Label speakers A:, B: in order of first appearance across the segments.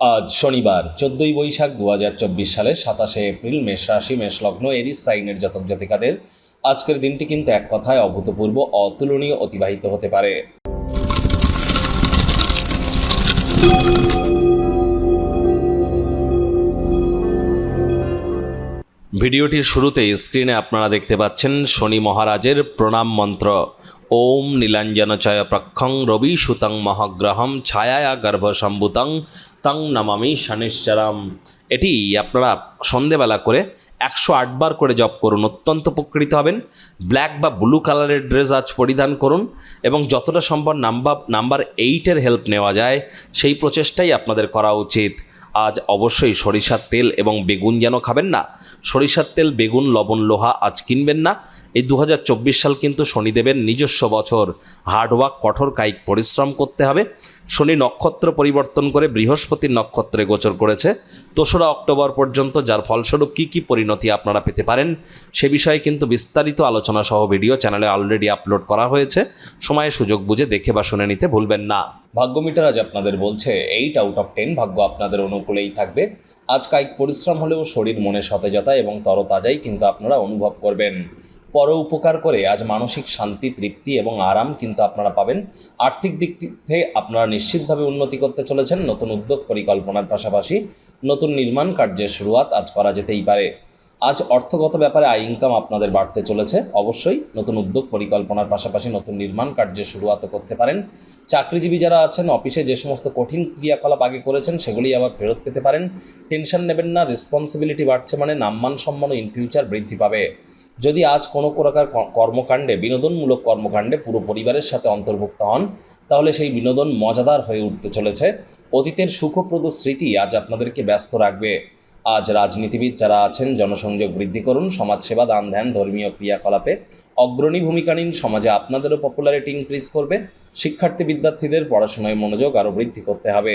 A: আজ শনিবার, চোদ্দই বৈশাখ দু হাজার চব্বিশ সালের সাতাশে এপ্রিল মেষ রাশি, মেষ লগ্ন, এরিস সাইনের জাতক জাতিকাদের আজকের দিনটি কিন্তু এক কথায় অভূতপূর্ব, অতুলনীয়, অতিবাহিত হতে পারে। ভিডিওটির শুরুতেই স্ক্রিনে আপনারা দেখতে পাচ্ছেন শনি মহারাজের প্রণাম মন্ত্র। ওম নীলাঞ্জনচয় প্রক্ষং রবি সুতং মহাগ্রহম ছায়া গর্ভসম্ভুতং তং নমামি শনিশ্চরম। এটি আপনারা সন্ধেবেলা করে একশো আটবার করে জপ করুন, অত্যন্ত উপকৃত হবেন। ব্ল্যাক বা ব্লু কালারের ড্রেস আজ পরিধান করুন এবং যতটা সম্ভব নাম্বার নাম্বার এইটের হেল্প নেওয়া যায়, সেই প্রচেষ্টাই আপনাদের করা উচিত। আজ অবশ্যই সরিষার তেল এবং বেগুন যেন খাবেন না। সরিষার তেল, বেগুন, লবণ, লোহা আজ কিনবেন না। এই দু হাজার চব্বিশ সাল কিন্তু শনিদেবের নিজস্ব বছর। হার্ডওয়ার্ক কঠোর কায়িক পরিশ্রম করতে হবে। শনি নক্ষত্র পরিবর্তন করে বৃহস্পতির নক্ষত্রে গোচর করেছে। দোসরা অক্টোবর পর্যন্ত, যার ফলস্বরূপ কী কী পরিণতি আপনারা পেতে পারেন, সে বিষয়ে কিন্তু বিস্তারিত আলোচনা সহ ভিডিও চ্যানেলে অলরেডি আপলোড করা হয়েছে। সময়ে সুযোগ বুঝে দেখে বা শুনে নিতে ভুলবেন না। ভাগ্য মিটার আজ আপনাদের বলছে এইট আউট অফ টেন ভাগ্য আপনাদের অনুকূলেই থাকবে। আজ কায়িক পরিশ্রম হলেও শরীর মনে সতেজতা এবং তরতাজাই কিন্তু আপনারা অনুভব করবেন। পর উপকার করে। আজ মানসিক শান্তি, তৃপ্তি এবং আরাম কিন্তু আপনারা পাবেন। আর্থিক দিক থেকে আপনারা নিশ্চিতভাবে উন্নতি করতে চলেছেন। নতুন উদ্যোগ পরিকল্পনার পাশাপাশি নতুন নির্মাণ কার্যের শুরুয়াত আজ করা যেতেই পারে। আজ অর্থগত ব্যাপারে আয় ইনকাম আপনাদের বাড়তে চলেছে। অবশ্যই নতুন উদ্যোগ পরিকল্পনার পাশাপাশি নতুন নির্মাণ কার্যের শুরুয়াত করতে পারেন। চাকরিজীবী যারা আছেন, অফিসে যে সমস্ত কঠিন ক্রিয়াকলাপ আগে করেছেন, সেগুলি আবার ফেরত পেতে পারেন। টেনশন নেবেন না রেসপন্সিবিলিটি বাড়ছে মানে নাম্মান সম্মান ইন ফিউচার বৃদ্ধি পাবে। যদি আজ কোনো প্রকার কর্মকাণ্ডে, বিনোদনমূলক কর্মকাণ্ডে পুরো পরিবারের সাথে অন্তর্ভুক্ত হন, তাহলে সেই বিনোদন মজাদার হয়ে উঠতে চলেছে। অতীতের সুখপ্রদ স্মৃতি আজ আপনাদেরকে ব্যস্ত রাখবে। আজ রাজনীতিবিদ যারা আছেন, জনসংযোগ বৃদ্ধি করুন, সমাজসেবা, দান ধ্যান, ধর্মীয় ক্রিয়াকলাপে অগ্রণী ভূমিকা নিন, সমাজে আপনাদেরও পপুলারিটি ইনক্রিজ করবে শিক্ষার্থী বিদ্যার্থীদের পড়াশোনায় মনোযোগ আরও বৃদ্ধি করতে হবে।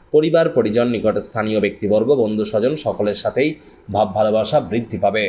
A: পরিবার পরিজন নিকট স্থানীয় ব্যক্তিবর্গ বন্ধু স্বজন সকলের সাথেই ভাব ভালোবাসা বৃদ্ধি পাবে।